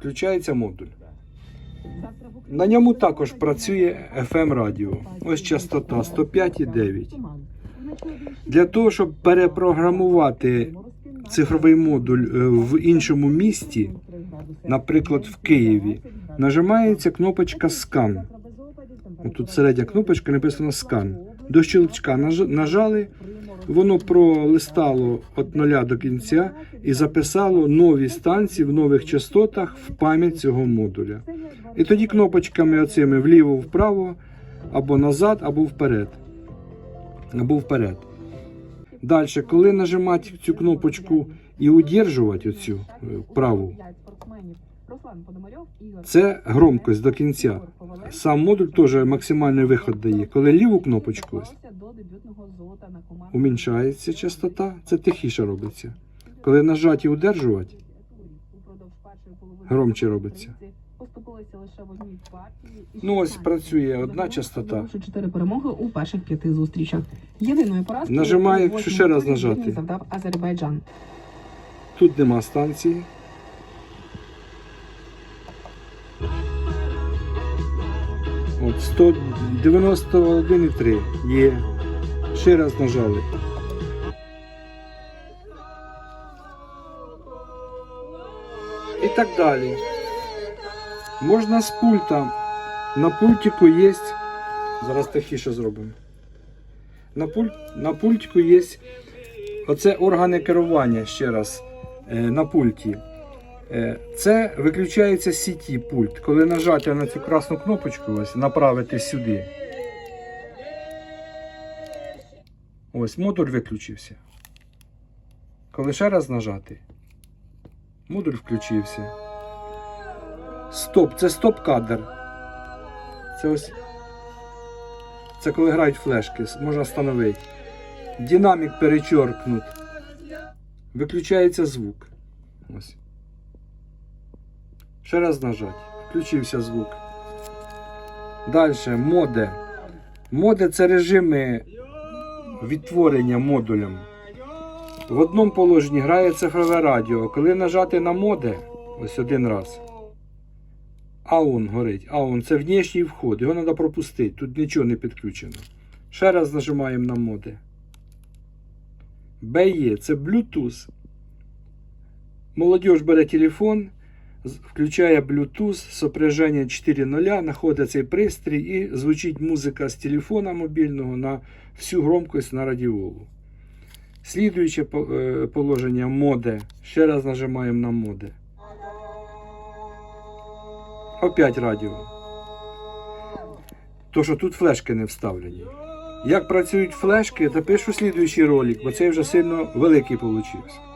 включається модуль. На ньому також працює FM радіо. Ось частота 105,9. Для того, щоб перепрограмувати цифровий модуль е, в іншому місті, наприклад, в Києві, нажимається кнопочка скан. Тут середня кнопочка написано скан. До щелчка наж- нажали, воно пролистало від нуля до кінця і записало нові станції в нових частотах в пам'ять цього модуля. І тоді кнопочками оцими вліво-вправо, або назад, або вперед. Або вперед. Далі, коли нажимати цю кнопочку і удержувати оцю е, праву, це громкость до кінця. Сам модуль теж максимальний виход дає. Коли ліву кнопочку ось, уміншається частота, це тихіше робиться. Коли нажати і удержувати, громче робиться. Ну ось працює одна частота. Чотири перемоги у перших п'яти зустрічах. Єдиної поразки Нажимаю, у якщо ще раз нажати. Завдав Азербайджан. Тут нема станції. От 191,3 є. Ще раз нажали. І так далі. Можна з пульта. На пультику є. Зараз тихіше зробимо. На, пульт, на пультику є Оце органи керування ще раз е, на пульті. Е, Це виключається сіті пульт. Коли нажати на цю красну кнопочку, ось направити сюди. Ось модуль виключився. Коли ще раз нажати, модуль включився. Стоп, це стоп-кадр. Це ось. Це коли грають флешки, можна встановити. Динамік перечеркнут. Виключається звук. Ось. Ще раз нажать. Включився звук. Далі моде. Моде це режими відтворення модулем. В одному положенні грає цифрове радіо. Коли нажати на моде, ось один раз. Аун горить. Аун це внішній вход. Його треба пропустити. Тут нічого не підключено. Ще раз нажимаємо на моде. BE це Bluetooth. Молодіж бере телефон, включає Bluetooth, сопряження 4.0, знаходить цей пристрій і звучить музика з телефона мобільного на всю громкость на радіолу. Слідуюче е, положення моде. Ще раз нажимаємо на моде. Опять радіо. То, що тут флешки не вставлені. Як працюють флешки, запишу слідуючий ролик, бо цей вже сильно великий получився.